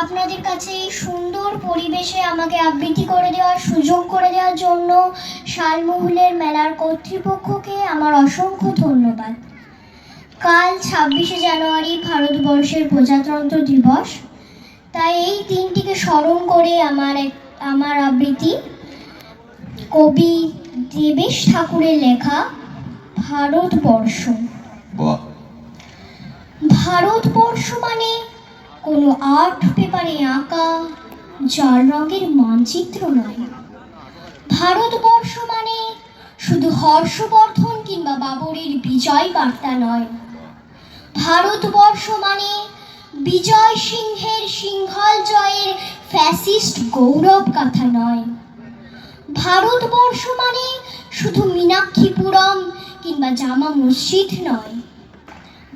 আপনাদের কাছে এই সুন্দর পরিবেশে আমাকে আবৃত্তি করে দেওয়ার সুযোগ করে দেওয়ার জন্য শালমহুলের মেলার কর্তৃপক্ষকে আমার অসংখ্য ধন্যবাদ। কাল ছাব্বিশে জানুয়ারি ভারতবর্ষের প্রজাতন্ত্র দিবস। তাই এই দিনটিকে স্মরণ করে আমার এক আমার আবৃত্তি। কবি দেবেশ ঠাকুরের লেখা ভারতবর্ষ। ভারতবর্ষ মানে কোনো আর্ট পেপারে আঁকা জল রঙের মানচিত্র নয়। ভারতবর্ষ মানে শুধু হর্ষবর্ধন কিংবা বাবরের বিজয় বার্তা নয়। ভারতবর্ষ মানে বিজয় সিংহের সিংহল জয়ের ফ্যাসিস্ট গৌরব কথা নয়। ভারতবর্ষ মানে শুধু মীনাক্ষীপুরম কিংবা জামা মসজিদ নয়।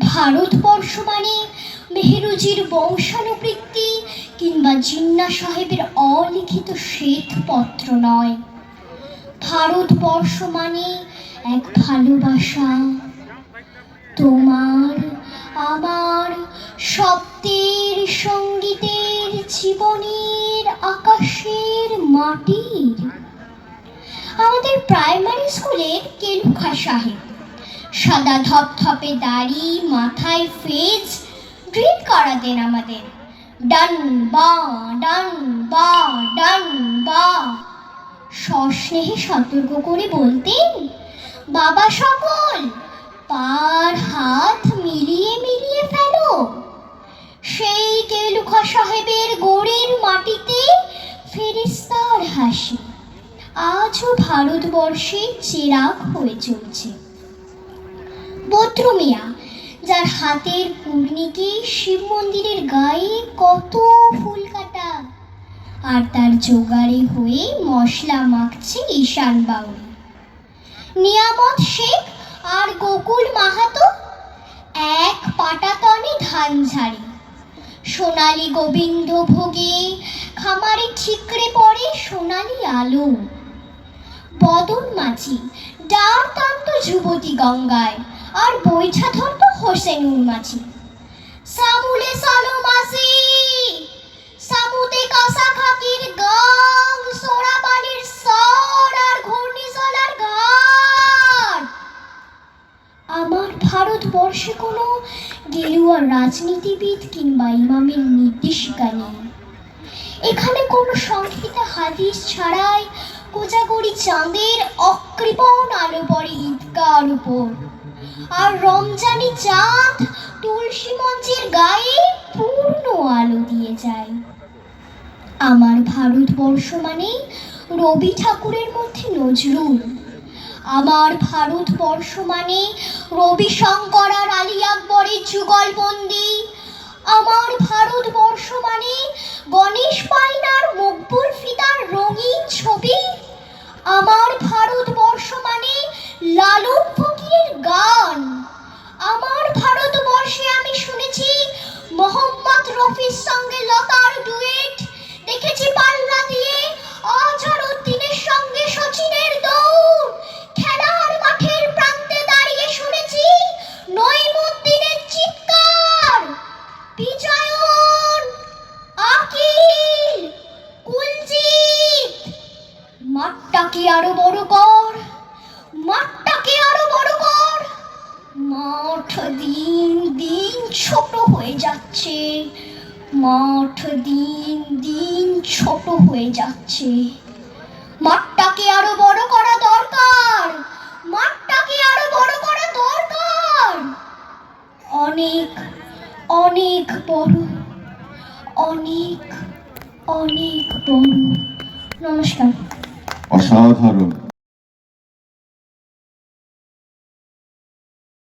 ভারতবর্ষ মানে মেহরুজির বংশানুবৃত্তি কিংবা জিন্না সাহেবের অলিখিত শ্বেতপত্র নয়। ভারতবর্ষ মানে এক ভালোবাসা। তোমার আমার শব্দের সঙ্গীতের জীবনের আকাশের মাটির। আমাদের প্রাইমারি স্কুলের কেলুখা সাহেব সাদা ধপধপে দাড়ি, মাথায় ফেজ ড্রিল করাতেন আমাদের। ডান বা ডান বা ডান বা। সস্নেহে সতর্ক করে বলতেন, বাবা সকল পার হাত মিলিয়ে মিলিয়ে ফেলো। সেই কেলুখা সাহেবের গোড়ের মাটিতে ফেরিস্তার হাসি। আজও ভারতবর্ষে চেরাগ হয়ে চলছে। বদ্রমিয়া যার হাতের পূর্ণিকে শিব মন্দিরের গায়ে কত ফুল কাটা। আর তার জোগাড়ে হয়ে মশলা মাখছে ঈশান বাউরি। নিয়ামত শেখ আর গোকুল মাহাতো এক পাটাতনে ধান ঝাড়ে। সোনালি গোবিন্দ ভোগে খামারে ঠিকরে পড়ে সোনালি আলো। বদন মাঝি ডার টানত যুবতী গঙ্গায়। আর বৈঠা ধরত হোসেনুর মাঝি সামুলে সালো মাসি সামুতে কাসা খাকির গাং সোরা বালির সর আর ঘূর্ণিঝড়ার ঘাট আমার ভারতবর্ষে কোনো গেরুয়া রাজনীতিবিদ কিংবা ইমামের নির্দেশিকা নেই। এখানে কোনো সংহিত হাদিস ছাড়াই কোজাগরি চাঁদের অকৃপণ আলো পড়ে ঈদগার উপর। আর রমজানি চাঁদ তুলসী মঞ্চের গায়ে পূর্ণ আলো দিয়ে যায়। আমার ভারতবর্ষ মানে রবি ঠাকুরের মধ্যে নজরুল। আমার ভারতবর্ষ মানে রবি শঙ্কর আর আলী আকবরের যুগলবন্দি আমার ভারতবর্ষ মানে গণেশ পাইনার মকবুল ফিদার রঙিন মাঠটাকে আরও বড় কর? মাঠটাকে আরও বড় কর? মাঠ দিন দিন ছোট হয়ে যাচ্ছে। মাঠ দিন দিন ছোট হয়ে যাচ্ছে। মাঠটাকে আরও বড় করা দরকার? মাঠটাকে আরও বড় করা দরকার? অনেক অনেক বড়, অনেক অনেক বড়। নমস্কার। অসাধারণ।